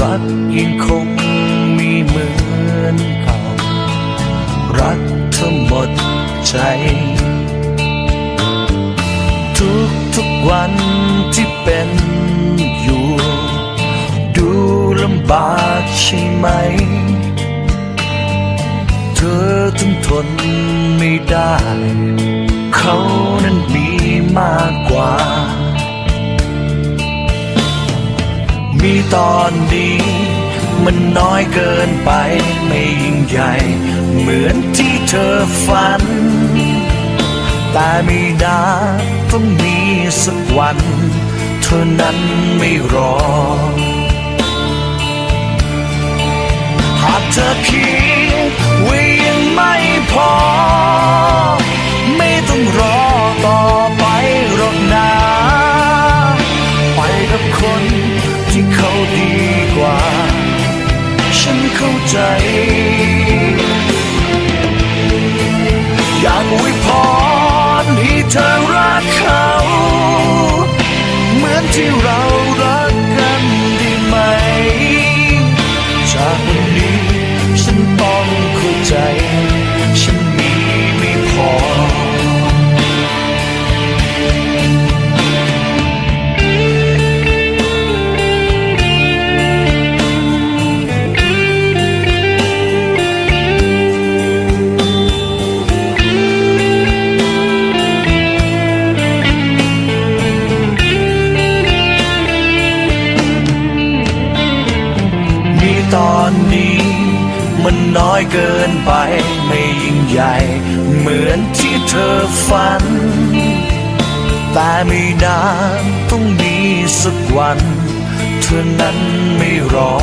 รักยังคงมีเหมือนเก่า รักเธอหมดใจ ทุกทุกวันที่เป็นอยู่ ดูลำบากใช่ไหม เธอถึงทนไม่ได้ เขานั้นมีมากกว่า มีตอนนี้มันน้อยเกินไปไม่ยิ่งใหญ่ เหมือนที่เธอฝัน แต่ไม่นาต้องมีสักวัน เธอนั้นไม่รอ หากเธอคิดว่ายังไม่พอ ฉันเข้าใจ อยากอวยพรให้เธอรักเขา เหมือนที่เรารักกันได้ไหม จากวันนี้ฉันต้องเข้าใจ เกินไปไม่ยิ่งใหญ่ เหมือนที่เธอฝัน แต่ไม่นานต้องมีสักวัน เธอนั้นไม่รอ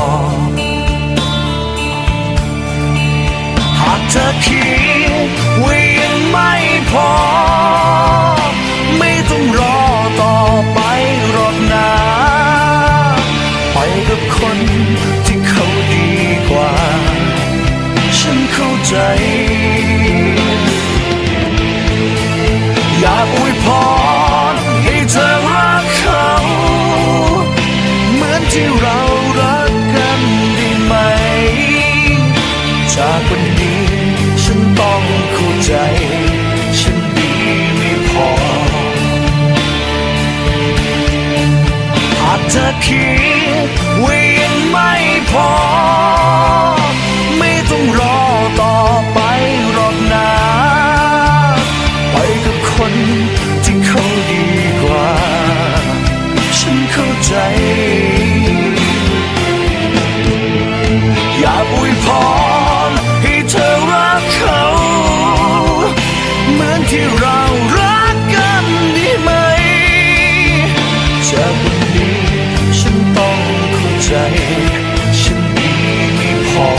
หากเธอคิด ใจ ฉันดีไม่พอหากเธอคิด ที่เรารักกันดีไหมจากวันนี้ฉันต้องเข้าใจ ฉันมีไม่พอ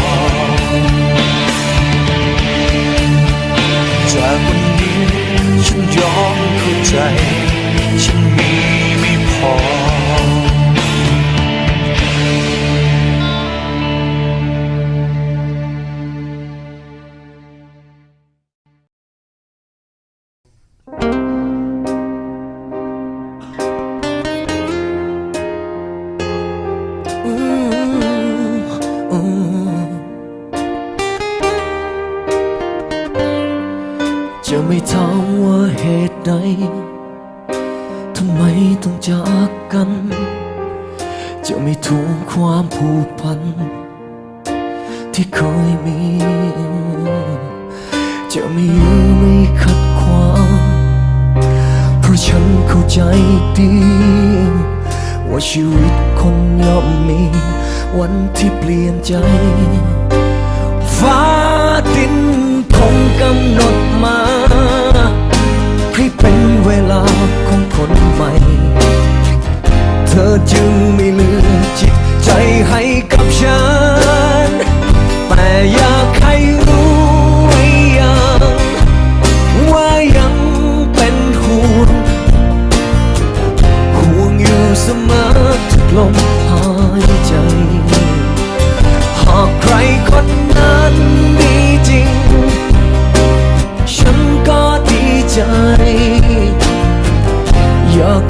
จากวันนี้ฉันยอมเข้าใจ ฉันมีไม่พอ ใด ทำไมต้องจากกัน จะไม่ทวงความผูกพัน ที่เคยมี จะไม่ยื้อไม่ขัดขวางเพราะฉันเข้าใจดี ว่าชีวิตคนย่อมมี วันที่เปลี่ยนใจ ฟ้าดินคงกำหนดมา เป็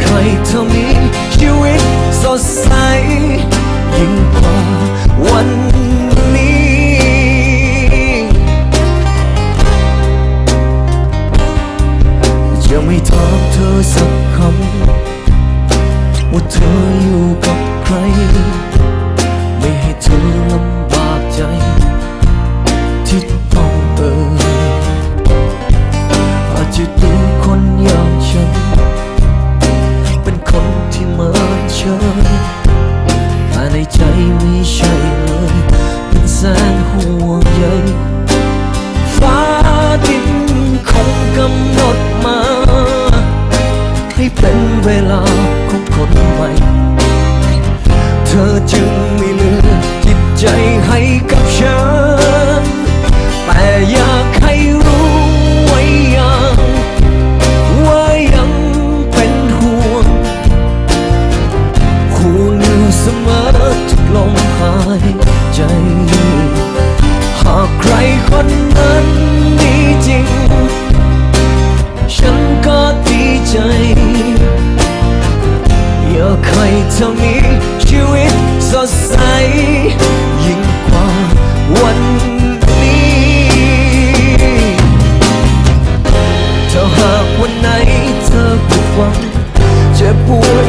ใครเท่านี้ ชีวิตสดใส ยิ่งกว่าวันนี้ จะไม่ถามเธอสักคำ ว่าเธออยู่กับใครายใจ หากใครคนนั้นมีจริง ฉันก็ดีใจ อยากใครเธอมีชีวิตสดใส ยิ่งกว่าวันนี้ถ้าหากวันไหนเธอผิดหวังเจ็บปวด